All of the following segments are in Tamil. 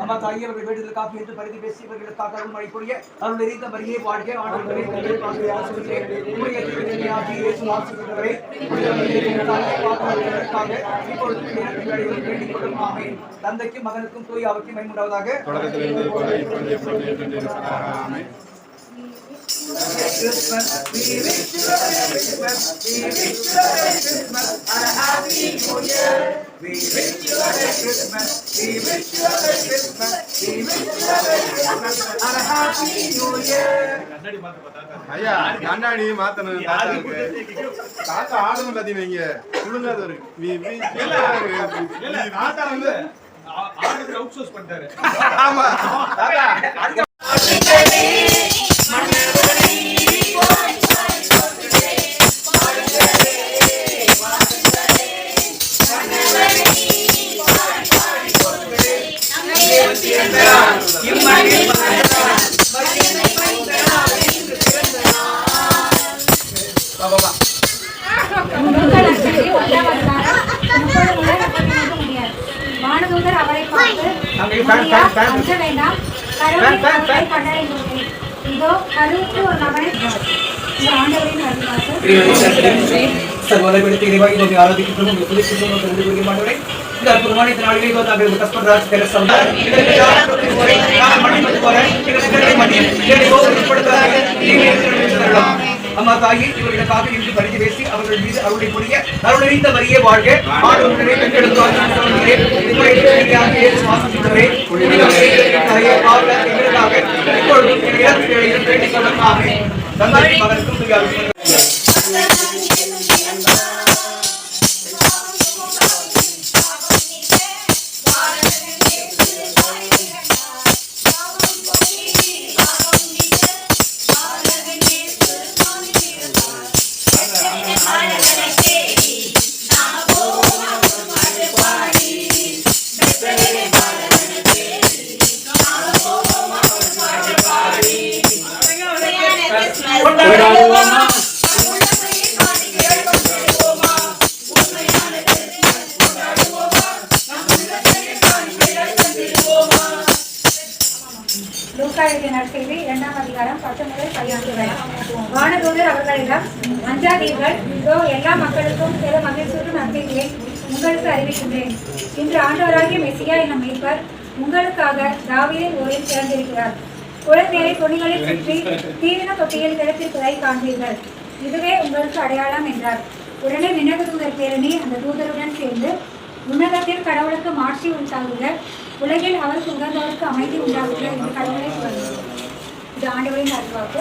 அம்மா தாயே அவர்கள் வேண்டுதலுக்காக என்று பரிதி பேசி இவர்களுக்காக அருள் மழை அருள் எரித்த மரியே வாழ்க ஆண்டவரே தந்தை பாசறை ஆசிரியரே உம்முடைய இயேசு ஆசிரியரே இப்பொழுது வேண்டிக் கொள்ளும். தந்தைக்கும் மகனுக்கும் தூய் அவருக்கு மைமுண்டாவதாக. Christmas, we wish you a Merry Christmas, we wish you a Merry Christmas and a Happy New Year. We wish you a Merry Christmas, we wish you a Merry Christmas, we wish you a Merry Christmas and a Happy New Year. ஐயா கண்ணாடி மாத்தணும் தாத்தாவுக்கு. தாத்தா ஆடணும் இல்லாதீங்க தாத்தா வந்து அவுட் சோர்ஸ் பண்ணிட்டாரு ஆமா தாத்தா வானதூதர் அவரை பார்த்து அஞ்ச வேண்டாம் இதோ கருத்து ஒரு நபரை ஆண்டவரின் அருள்வாக்கு சர்வதப்படுத்தி பிடித்து இறைவாகி ஆராதிக்கின்றோம் உங்கள் புதிய கொள்கிற இந்த அற்புதமான இந்த நாளிலே இதோ நாங்கள் கஸ்பர்ராஜ் தெரசம் இதற்கு யாருக்கு நான் மன்னிப்பது போல அம்மா தாயே இவர்களுக்காக இன்று பரிந்து பேசி அவர்கள் மீது அருளை அருளறிந்த வரியே வாழ்க. பெற்றெடுத்து இதோ எல்லா மக்களுக்கும் பெரும் மகிழ்ச்சியுடன் நற்செய்தியை உங்களுக்கு அறிவிக்கின்றேன். இன்று ஆண்டவராகிய மெசியா என்னும் மீட்பர். உங்களுக்காக தாவீதின் ஊரில் பிறந்திருக்கிறார். குழந்தையை துணிகளில் சுற்றி தீவின தொட்டியில் கிடத்திருப்பதை காண்பீர்கள். இதுவே உங்களுக்கு அடையாளம் என்றார். உடனே விண்ணக தூதர் பேரணி அந்த தூதருடன் சேர்ந்து உன்னதத்தில் கடவுளுக்கு மாட்சி உண்டாகுக. உலகில் அவருக்கு உகந்தவருக்கு அமைதி உண்டாகுக என்று கடவுளை சொல்லுங்கள் இது ஆண்டவரின் அருள்வாக்கு.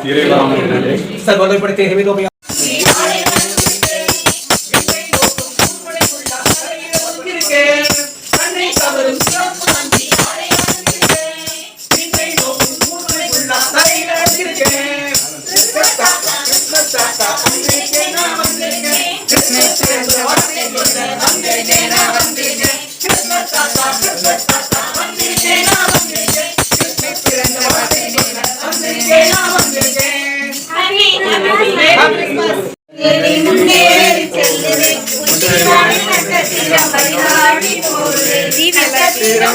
இறைவா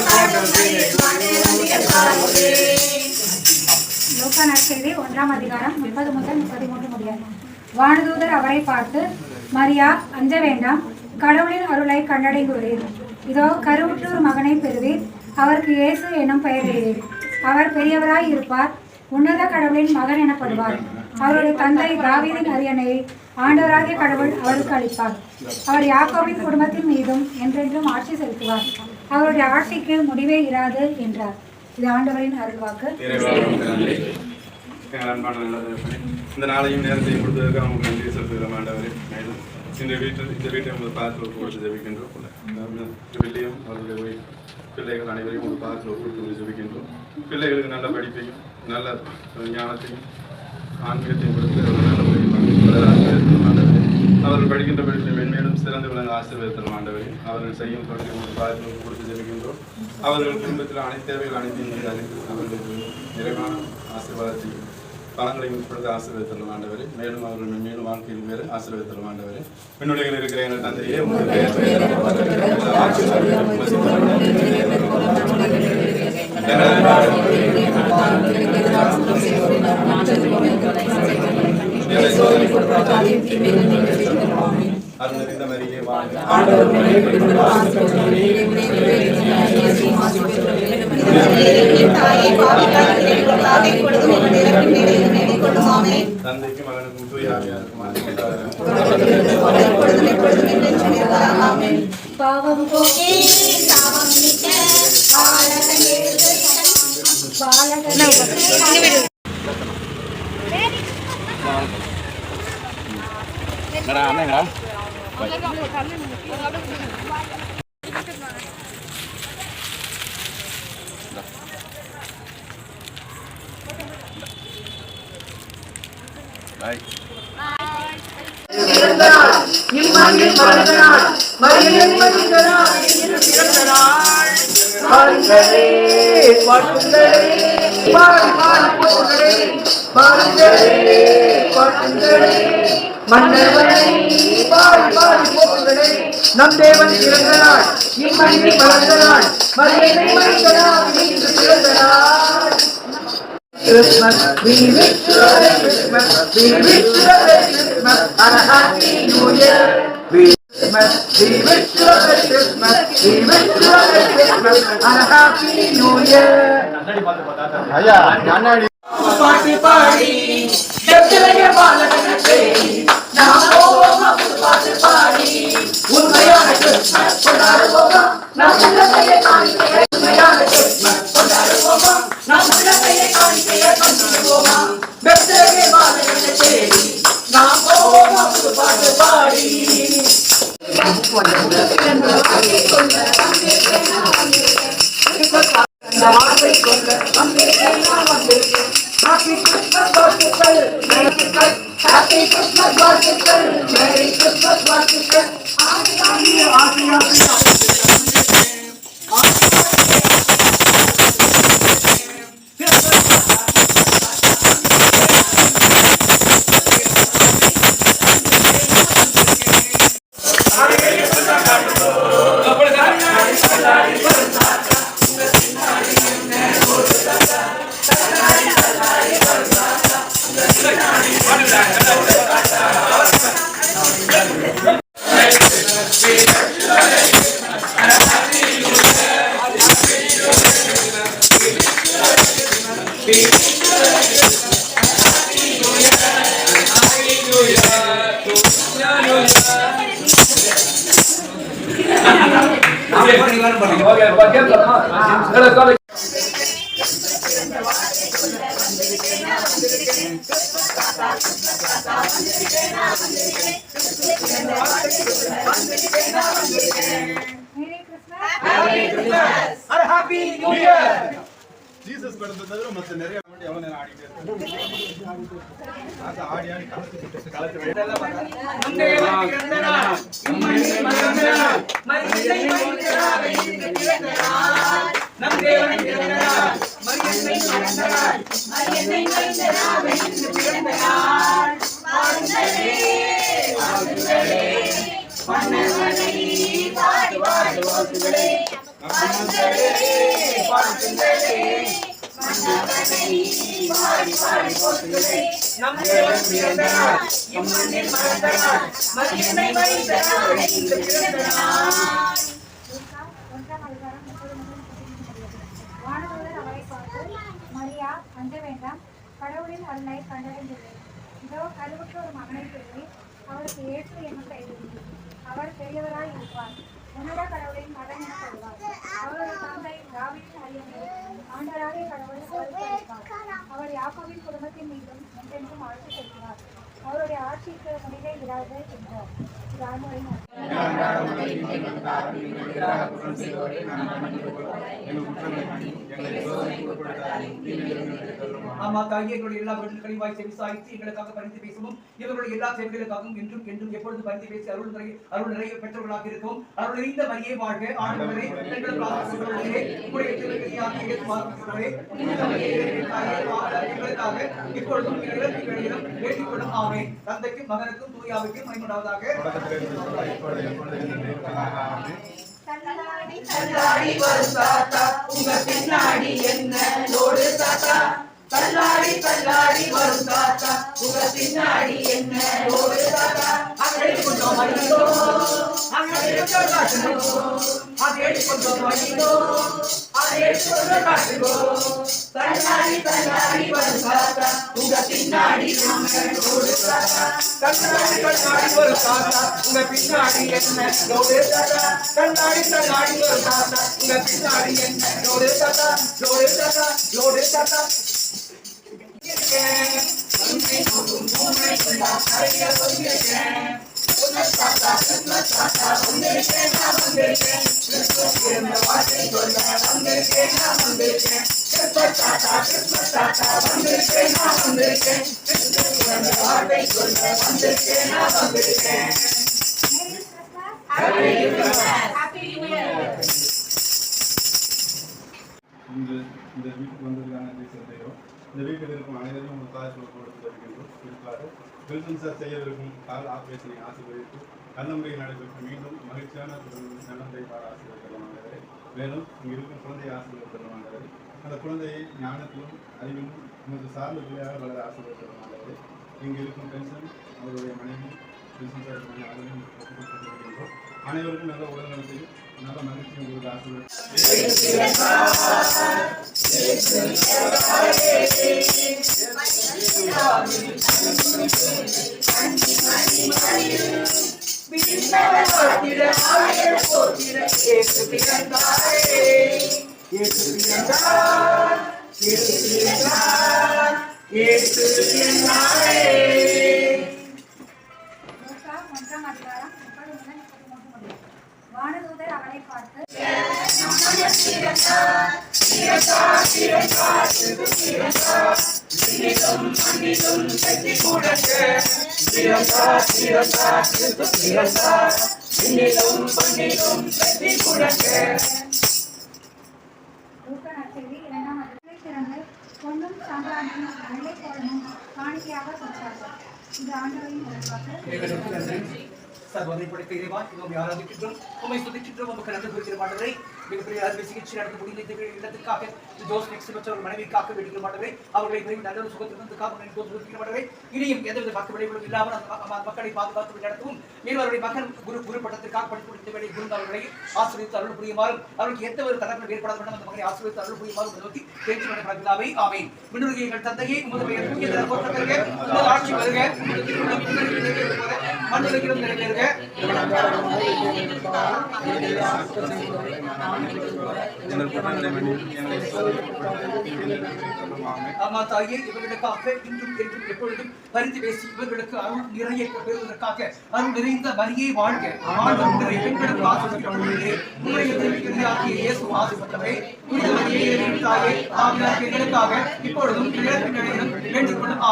ஒன்றாம் அதிகாரம் முப்பது முதல் முப்பத்தி மூன்று முடியாது. வானதூதர் அவரை பார்த்து மரியா அஞ்ச வேண்டாம். கடவுளின் அருளை கண்டடைந்துள்ளீர். இதோ கருவுற்றூர் மகனை பெறுவீர். அவருக்கு இயேசு என்னும் பெயரிடுவீர் அவர் பெரியவராய் இருப்பார். உன்னத கடவுளின் மகன் எனப்படுவார். அவருடைய தந்தை தாவீதின் அரியணையை ஆண்டவராகிய கடவுள் அவருக்கு அளிப்பார். அவர் யாக்கோவின் குடும்பத்தின் மீதும் என்றென்றும் ஆட்சி செலுத்துவார். அவருடைய ஆட்சிக்கு முடிவே இராது என்றார். இது ஆண்டவரின் அருள்வாக்கு. இந்த நாளையும் நேரத்தையும் கொடுத்ததற்கு அவங்க நன்றி செலுத்துகிறோம் ஆண்டவரே. மேலும் இந்த வீட்டில் இந்த வீட்டை உங்கள் பார்த்து கொடுத்து ஜெபிக்கின்றோம் பிள்ளையும் அவருடைய பிள்ளைகள் அனைவரையும் ஒரு பார்த்து கொடுத்து ஜெபிக்கின்றோம். பிள்ளைகளுக்கு நல்ல படிப்பையும் நல்ல ஞானத்தையும் ஆன்மீகத்தையும் கொடுத்து நல்ல முறையில் அவர்கள் படிக்கின்ற படிப்பில் மென்மேலும் சிறந்து விளங்க ஆசீர்வதித்தல் ஆண்டவரே. அவர்கள் செய்யும் தொழிலை ஒரு கொடுத்து ஜெபிக்கின்றோம். அவர்கள் குடும்பத்தில் அனைத்து தேவைகள் அனைத்தையும் அறிந்து அவர்களுக்கு நிறைவான ஆசீர்வாதத்தையும் பழங்களையும் உட்படுத்த ஆசீர்வதித்தரும் ஆண்டவரே. மேலும் அவர்கள் மேலும் வாழ்க்கையில் வேறு ஆசீர்வதித்தரும் ஆண்டவரே. விண்ணுலகில் இருக்கிற எங்கள் தந்தையே உங்கள் பெயர் பெயர் அருள்நிறைந்த மரியே வாழ்க தந்தைக்கும் மகனுக்கும் தூய ஆவியாருக்கும் ஆசீர்வாதம். பாவம் போக்கி சாபம் நீக்க பாலகன் எழுந்து பாலகன் எழுந்து மன்னவனை பாடி பாடி போக்குகளே நம் தேவன் பிறந்த நாள் இம்மண்ணி வளர்ந்த நாள் மரியனை மறைந்த நாள் இன்று பிறந்த நாள் Christmas, we wish you a Merry Christmas, we wish you a Merry Christmas and a Happy New Year. We Christmas, we wish you a Merry Christmas, we wish you a Merry Christmas and a Happy New Year. பாட்டு பாடி. எத்தனைய பாலகனத்தை நாம் போவோம்? பாட்டு பாடி. உண்மையான கிறிஸ்மஸ் கொண்டாடுவோமா? நம் உள்ளத்தையே காணிக்கைய உண்மையான கிறிஸ்மஸ் கொண்டாடுவோமா? நம் உள்ளத்தையே காணிக்கைய கொண்டாடுவோமா? பெத்தனைய பாலகனை நாம் போவோம்? பாட்டு பாடி. இந்த merry Christmas and happy new year Jesus படத்தை தவிர மற்ற நிறைய வாட்டி எவ்வளவு நேரம் ஆடிட்டே இருக்கோம் அது ஆடி ஆடி கலத்து கலத்து விட்டு நம் தேவன் பிறந்த அவரை பார்த்து மரியா அஞ்ச வேண்டாம் கடவுளின் அருளை கண்டடைந்துள்ளேன் இதோ கருவுற்ற ஒரு மகனை பெறுவேன். அவருக்கு ஏற்று என்ன பெயரிடுவேன் அவர் பெரியவராய் இருப்பார். உன்னத கடவுளின் மகன் என சொல்வார். அவருடைய தந்தை தாவீதின் அரியணை ஆண்டவராகிய கடவுள் அவர் யாக்கோபின் குடும்பத்தின் மீதும் என்றென்றும் ஆட்சி செய்கிறார் அவருடைய ஆட்சிக்கு முடிவே இராது என்றார். இது ஆமா தாயே எங்களுடைய எல்லா வீடுகளையும் வாய் செவி சாய்த்து எங்களுக்காக பரிந்து பேசவும். இவர்களுடைய எல்லா என்றும் என்றும் எப்பொழுதும் பரிந்து பேசி அருள் நிறைய அருள் நிறைய பெற்றவர்களாக இருக்கும் அருள் நிறைந்த மரியே வாழ்க. ஆண்டவரே எங்களுக்கு ஆசீர்வதிக்கிறவர்களே, உம்முடைய திருவிழியாக ஆண்டவர் எங்களுக்காக இப்பொழுதும். தந்தைக்கும் மகனுக்கும் தூயாவுக்கும் தள்ளாடி வரும் தாத்தா உங்க பின்னாடி என்ன லோடு தாத்தா தள்ளாடி தள்ளாடி வரும் தாத்தா உங்க பின்னாடி என்ன லோடு தாத்தா அங்கடி கொஞ்சம் மடியோ அங்கடி கொஞ்சம் காட்டுங்கோ அதேடி கொஞ்சம் மடியோ அதேடி கொஞ்சம் காட்டுங்கோ தள்ளாடி தள்ளாடி வரும் தாத்தா உங்க பின்னாடி என்ன லோடு தாத்தா தள்ளாடி தள்ளாடி வரும் தாத்தா உங்க பின்னாடி என்ன லோடு தாத்தா தள்ளாடி தள்ளாடி வரும் தாத்தா உங்க பின்னாடி என்ன லோடு தாத்தா லோடு தாத்தா லோடு தாத்தா ஹாப்பி நியூ இயர் இன்று இந்த வீட்டுக்கு வந்ததுக்கான நன்றி செலுத்துகிறோம் இந்த வீட்டில் இருக்கும் அனைவரும் ஒரு தாய் சொல்ல கொடுத்து வருகின்றோம் குறிப்பாக பிரிசன்ஸாக செய்யவிருக்கும் கால் ஆபரேஷனை ஆசீர்வதித்து கண்ணமுறை முறையில் நடைபெற்று மீண்டும் மகிழ்ச்சியான குடும்பம் நல்லமுறை பாட ஆசீர்வதிக்கலாம் ஆண்டவரே மேலும் இங்கே இருக்கும் குழந்தையை ஆசீர்வதிக்கலாம் ஆண்டவரே அந்த குழந்தையை ஞானத்திலும் அறிவிலும் நமது சார்ந்த பிள்ளையாக வளர ஆசீர்வதிக்கலாம் ஆண்டவரே இங்கே இருக்கும் பென்ஷன் அவருடைய மனைவி பிரிசன்ஸாக இருக்கும் அனைவரும் அனைவருக்கும் நல்ல உடல்நலத்தையும் நல்ல மகிழ்ச்சியும் கொடுத்து ஆசீர்வதி லூக்கா आवाज़ अच्छा है। ஆண்டவரின் படைத்த இறைவா ஆராதிக்கின்றோம். உண்மை சுதிக்கின்றோம் குறிக்கிற மாட்டவரை மிகப்பெரிய சிகிச்சை நடத்த முடிந்த ஜோஸ் நெக்ஸ்ட் மற்றவர் மனைவிக்காக மாட்டவரை அவர்களை விரைவில் நல்ல ஒரு சுகத்திற்காக மாட்டவரை இனியும் எந்தவித பக்க விளைவுகளும் இல்லாமல் அந்த மக்களை பாதுகாத்து நடத்தவும். மேலும் அவருடைய மகன் குரு குரு பட்டத்திற்காக படித்து முடித்த வேலை குரு அவர்களை ஆசிரியத்து அருள் புரியுமாறும் அவருக்கு எந்த ஒரு தடங்களும் ஏற்படாத வேண்டும் அந்த மகனை ஆசிரியத்து அருள் புரியுமாறும் நோக்கி பேச்சு நடக்கிறாவை ஆமை விண்ணுலகிய எங்கள் தந்தையே பெயர் ஆட்சி வருக உமது தாயே இவர்களுக்காக இன்றும் என்றும் எப்பொழுதும் பரிந்து பேசி இவர்களுக்கு அருள் நிறைய பெறுவதற்காக அருள் நிறைந்த வரியை வாழ்க. ஆண்டவர் பெண்களுக்கு ஆசிரியப்படுகிறது உங்களை எதிர்க்கிறாகிய இயேசு புனித தாயே எங்களுக்காக இப்பொழுதும் இழப்பின் நிலையிலும் வேண்டிக் கொள்ளும்.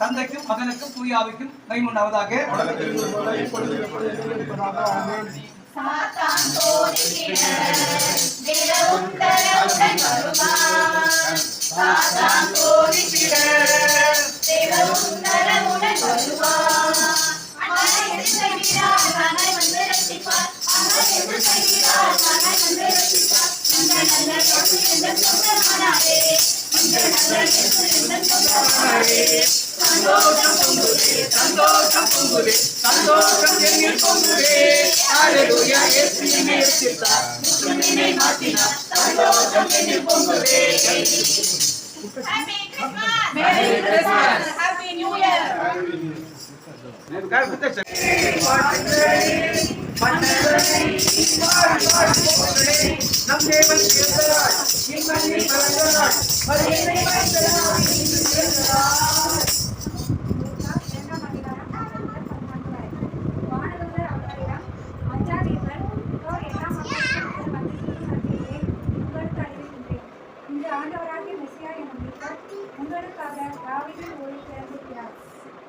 தந்தைக்கும் மகனுக்கும் தூயாவிக்கும் மைமுண்டாவதாக. தொடக்கத்தில் இருந்தது சாத்தான் சோதிக்கிற தினமும் தரவுடன் வருவான். சாத்தான் சோதிக்கிற தினமும் தரவுடன் வருவான். ஆனால் எது செய்கிறார்? ஆனால் வந்து ரட்சிப்பார். ஆனால் எது செய்கிறார்? ஆனால் வந்து ரட்சிப்பார். அந்த நல்ல இயேசு எந்தன் சொந்தமானாரே. அந்த நல்ல இயேசு எந்தன் சொந்தமானாரே. சந்தோஷம் பொங்குதே, சந்தோஷம் பொங்குதே சந்தோஷம் என்னில் பொங்குதே ஹalleluya இயேசு என்னை ரட்சித்தார் முற்றுமினை மாற்றினார். சந்தோஷம் என்னில் பொங்குதே. Merry Christmas. Happy New Year. நம் தேவன் பிறந்தநாள் இம்மண்ணில்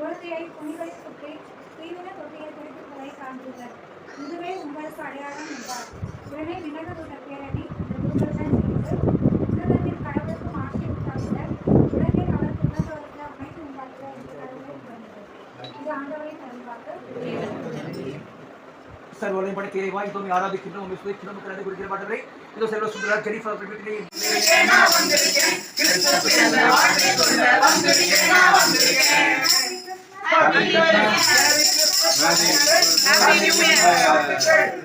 तयारी कोणी कधी सुटते ते वेळा तोटे यापर्यंत मलाही काम देतात दुसरे मुंबई साडेआठ म्हणतात निर्णय विनाचा तो टक्क्याने सर्वोले पण केले वा इथं मी आरा देखील मी सुद्धा इच्छित मुख्याने गुरुजी पाठवले रे इथं सर्व सुंदर घरी फरक भेटले कृष्ण कृष्ण कृष्ण कृष्ण कृष्ण कृष्ण कृष्ण कृष्ण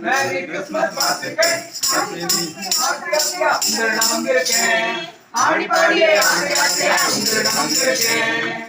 மேரி கிறிஸ்மஸ் வாழ்த்துக்கள் உங்களிடம் வந்திருக்கேன் ஆடி பாடியே ஆடி ஆடியே உங்களிடம் வந்திருக்கேன்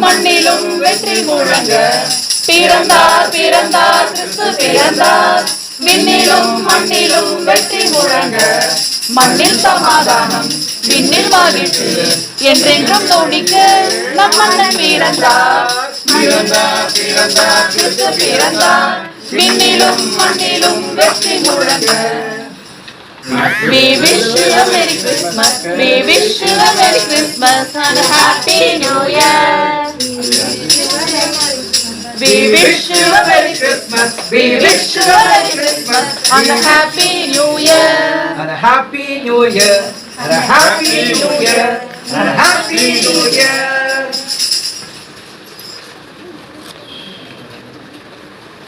மண்ணிலும் வெற்றி முழங்க. பிறந்தார் பிறந்தார் கிறிஸ்து பிறந்தார். விண்ணிலும் மண்ணிலும் வெற்றி முழங்க. மண்ணில் சமாதானம் விண்ணில் மகிழ்ச்சி என்றென்றும் தோணிக்க நம் மன்னன் பிறந்தார் பிறந்தார் விண்ணிலும் மண்ணிலும் வெற்றி முழங்க We wish you a Merry Christmas. We wish you a Merry Christmas and a Happy New Year. We wish you a Merry Christmas. We wish you a Merry Christmas and a Happy New Year. And a happy new year. And a happy new year. And a happy new year.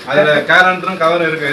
அதுல கேலண்டரும் கவர் இருக்கு